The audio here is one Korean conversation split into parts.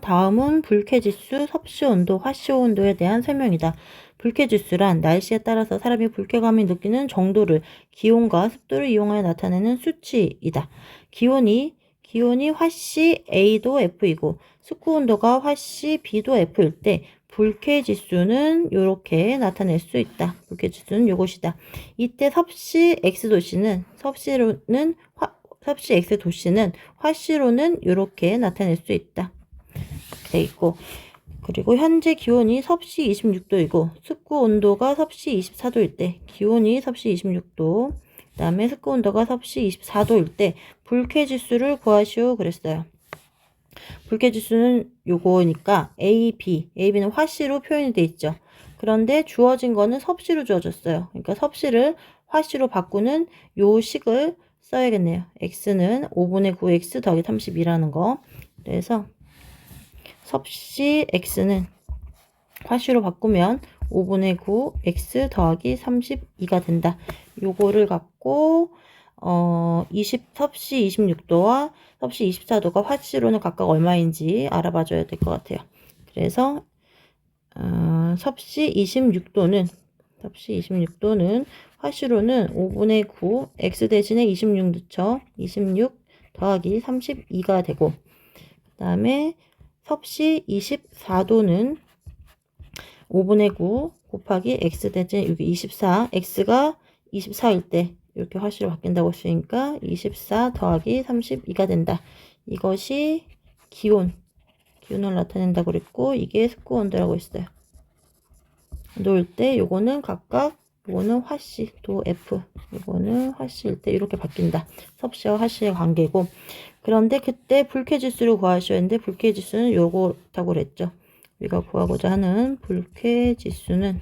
다음은 불쾌지수, 섭씨온도, 화씨온도에 대한 설명이다. 불쾌지수란 날씨에 따라서 사람이 불쾌감이 느끼는 정도를 기온과 습도를 이용하여 나타내는 수치이다. 기온이 기온이 화씨 A도 F이고 습도 온도가 화씨 B도 F일 때 불쾌 지수는 이렇게 나타낼 수 있다. 불쾌 지수는 이것이다. 이때 섭씨 X 도시는 섭씨로는 화, 섭씨 X 도시는 화씨로는 이렇게 나타낼 수 있다. 돼 있고 그리고 현재 기온이 섭씨 26도이고 습구 온도가 섭씨 24도일 때 기온이 섭씨 26도 그 다음에 습구 온도가 섭씨 24도일 때 불쾌 지수를 구하시오 그랬어요. 불쾌 지수는 요거니까 A, B, A, B는 화씨로 표현이 돼 있죠. 그런데 주어진 거는 섭씨로 주어졌어요. 그러니까 섭씨를 화씨로 바꾸는 요 식을 써야겠네요. x는 5분의 9x 더하기 32라는 거. 그래서 섭씨 x는 화씨로 바꾸면 5분의 9 x 더하기 32가 된다. 요거를 갖고 어, 20, 섭씨 26도와 섭씨 24도가 화씨로는 각각 얼마인지 알아봐 줘야 될 것 같아요. 그래서 어, 섭씨 26도는 섭씨 26도는 화씨로는 5분의 9 x 대신에 26 넣죠. 26 더하기 32가 되고 그 다음에 섭씨 24도는 5분의 9 곱하기 x 대신 여기 24 x가 24일 때 이렇게 화씨로 바뀐다고 했으니까 24 더하기 32가 된다. 이것이 기온, 기온을 나타낸다고 그랬고 이게 습구 온도라고 했어요. 놓을 때 요거는 각각 요거는 화씨 또 F 요거는 화씨일 때 이렇게 바뀐다. 섭씨와 화씨의 관계고 그런데 그때 불쾌지수를 구하셔야 했는데 불쾌지수는 요거라고 그랬죠. 우리가 구하고자 하는 불쾌지수는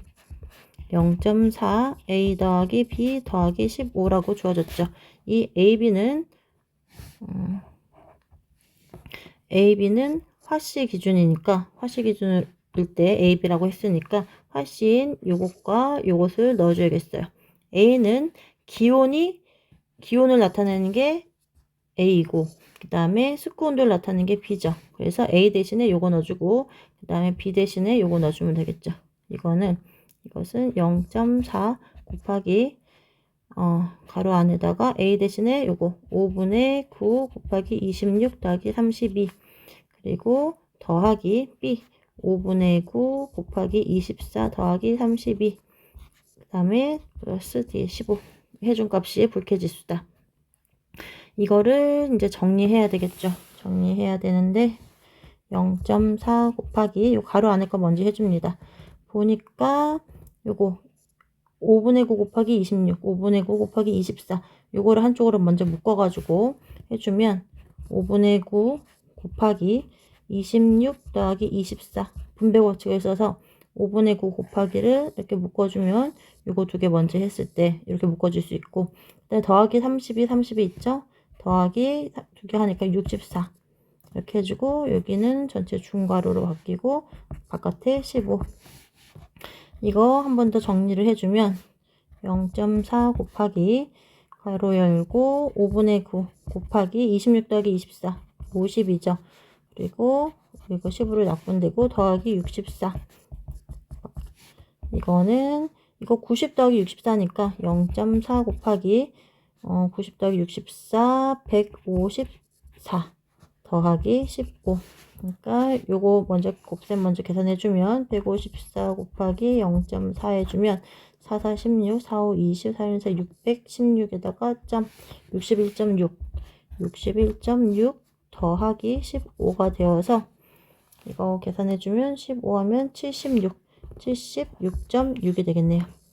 0.4 a 더하기 b 더하기 15라고 주어졌죠. 이 ab는 음, ab는 화씨 기준이니까 화씨 기준 일때 ab라고 했으니까 화씨인 요것과 요것을 넣어줘야겠어요. a는 기온이 기온을 나타내는 게 a이고 그 다음에 습구 온도를 나타내는 게 b죠. 그래서 a 대신에 요거 넣어주고 그 다음에 b 대신에 요거 넣어주면 되겠죠. 이거는 이것은 0.4 곱하기 어, 가로 안에다가 a 대신에 요거 5분의 9 곱하기 26 더하기 32 그리고 더하기 b 5분의 9 곱하기 24 더하기 32 그 다음에 플러스 뒤에 15 해준 값이 불쾌지수다. 이거를 이제 정리해야 되겠죠. 정리해야 되는데 0.4 곱하기 요 가로 안에 거 먼저 해줍니다. 보니까 요거 5분의 9 곱하기 26, 5분의 9 곱하기 24 요거를 한쪽으로 먼저 묶어가지고 해주면 5분의 9 곱하기 26 더하기 24 분배 법칙을 써서 5분의 9 곱하기를 이렇게 묶어주면 요거 두 개 먼저 했을 때 이렇게 묶어줄 수 있고 그다음에 더하기 32, 32 있죠? 더하기 두 개 하니까 64 이렇게 해주고 여기는 전체 중괄호로 바뀌고 바깥에 15 이거 한 번 더 정리를 해주면 0.4 곱하기 가로 열고 5분의 9 곱하기 26 더하기 24 50이죠. 그리고 이거 10으로 약분되고 더하기 64 이거는 이거 90 더하기 64니까 0.4 곱하기 어, 90 더하기 64 154 더하기 15 그러니까 요거 먼저 곱셈 먼저 계산해 주면 154 곱하기 0.4 해주면 4, 4, 16, 4, 5, 20, 4, 1, 4, 616에다가 점 61.6 61.6 더하기 15가 되어서 이거 계산해 주면 15 하면 76 76.6이 되겠네요.